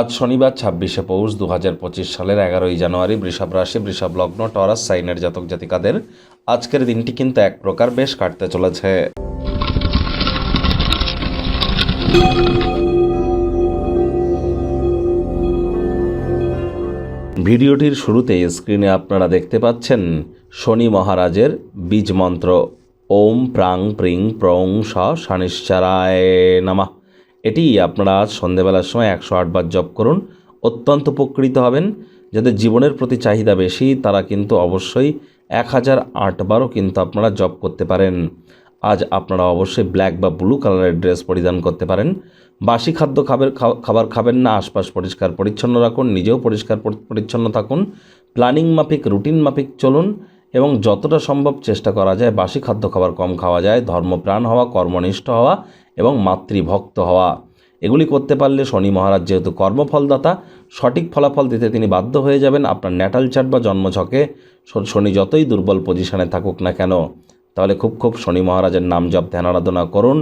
আজ শনিবার ছাব্বিশে পৌষ দু হাজার পঁচিশ সালের এগারোই জানুয়ারি বৃষভ রাশি, বৃষভ লগ্ন, টরাস, সাইনের জাতক জাতিকাদের আজকের দিনটি কিন্তু এক প্রকার বেশ কাটতে চলেছে। ভিডিওটির শুরুতে স্ক্রিনে আপনারা দেখতে পাচ্ছেন শনি মহারাজের বীজ মন্ত্র। ওম প্রাং প্রিং প্রং স শানিশ্চারায় নামা। এটি আপনারা আজ সন্ধেবেলার সময় একশো আটবার জপ করুন। অত্যন্ত উপকৃত হবেন। যাদের জীবনের প্রতি চাহিদা বেশি, তারা কিন্তু অবশ্যই এক হাজার আটবারও কিন্তু আপনারা জপ করতে পারেন। আজ আপনারা অবশ্যই ব্ল্যাক বা ব্লু কালারের ড্রেস পরিধান করতে পারেন। বাসি খাদ্য খাবার খাবার খাবেন না, আশপাশ পরিষ্কার পরিচ্ছন্ন রাখুন, নিজেও পরিষ্কার পরিচ্ছন্ন থাকুন। প্ল্যানিং মাফিক রুটিন মাফিক চলুন এবং যতটা সম্ভব চেষ্টা করা যায়, বাসি খাদ্য খাবার কম খাওয়া যায়, ধর্মপ্রাণ হওয়া, কর্মনিষ্ঠ হওয়া এবং মাতৃভক্ত হওয়া। এগুলি করতে পারলে শনি মহারাজ যেহেতু কর্মফলদাতা, সঠিক ফলাফল দিতে তিনি বাধ্য হয়ে যাবেন আপনার ন্যাটাল চার্ট বা জন্মঝকে। শনি যতই দুর্বল পজিশনে থাকুক না কেন, তাহলে খুব খুব শনি মহারাজের নাম জপ, ধ্যান, আরাধনা করুন।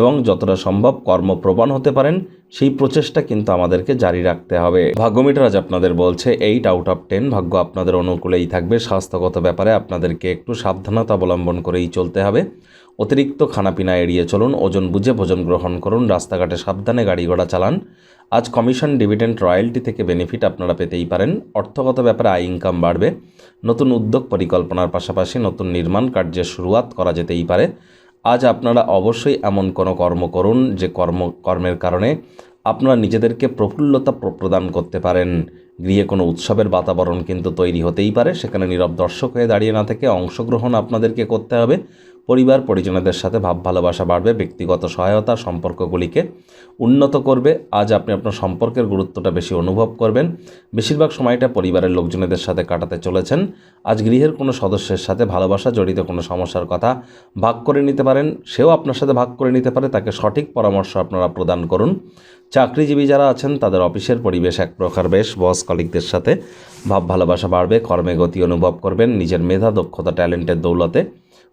এবং যতটা সম্ভব কর্মপ্রবণ হতে পারেন, সেই প্রচেষ্টা কিন্তু আমাদেরকে জারি রাখতে হবে। ভাগ্যমিটার আজ আপনাদের বলছে, এইট আউট অফ টেন, ভাগ্য আপনাদের অনুকূলেই থাকবে। স্বাস্থ্যগত ব্যাপারে আপনাদেরকে একটু সাবধানতা অবলম্বন করেই চলতে হবে। অতিরিক্ত খানাপিনা এড়িয়ে চলুন, ওজন বুঝে ভোজন গ্রহণ করুন, রাস্তাঘাটে সাবধানে গাড়ি ঘোড়া চালান। আজ কমিশন ডিভিডেন্ড রয়্যালটি থেকে বেনিফিট আপনারা পেতেই পারেন। অর্থগত ব্যাপারে আয় ইনকাম বাড়বে। নতুন উদ্যোগ পরিকল্পনার পাশাপাশি নতুন নির্মাণ কার্যের শুরুয়াত করা যেতেই পারে। আজ আপনারা অবশ্যই এমন কোনো কর্ম করুন যে কর্ম, কর্মের কারণে আপনারা নিজেদেরকে প্রফুল্লতা প্র- প্রদান করতে পারেন। গৃহে কোনো উৎসবের বাতাবরণ কিন্তু তৈরি হতেই পারে, সেখানে নীরব দর্শক হয়ে দাঁড়িয়ে না থেকে অংশগ্রহণ আপনাদেরকে করতে হবে। পরিবার পরিজনদের সাথে ভাব ভালোবাসা বাড়বে, ব্যক্তিগত সহায়তা, সম্পর্কগুলিকে উন্নত করবে। আজ আপনি আপনার সম্পর্কের গুরুত্বটা বেশি অনুভব করবেন। বেশিরভাগ সময়টা পরিবারের লোকজনেদের সাথে কাটাতে চলেছেন। আজ গৃহের কোনো সদস্যের সাথে ভালোবাসা, জড়িত কোনো সমস্যার কথা ভাগ করে নিতে পারেন। সেও আপনার সাথে ভাগ করে নিতে পারে। তাকে সঠিক পরামর্শ আপনারা প্রদান করুন। চাকরিজীবী যারা আছেন, তাদের অফিসের পরিবেশ এক প্রকার বেশ। বস কলিকদের সাথে ভাব ভালোবাসা বাড়বে, কর্মে গতি অনুভব করবেন। নিজের মেধা, দক্ষতা, ট্যালেন্টের দৌলতে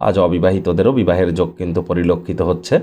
আজ অবিবাহিতদেরও বিবাহের যোগ কিন্তু পরিলক্ষিত হচ্ছে।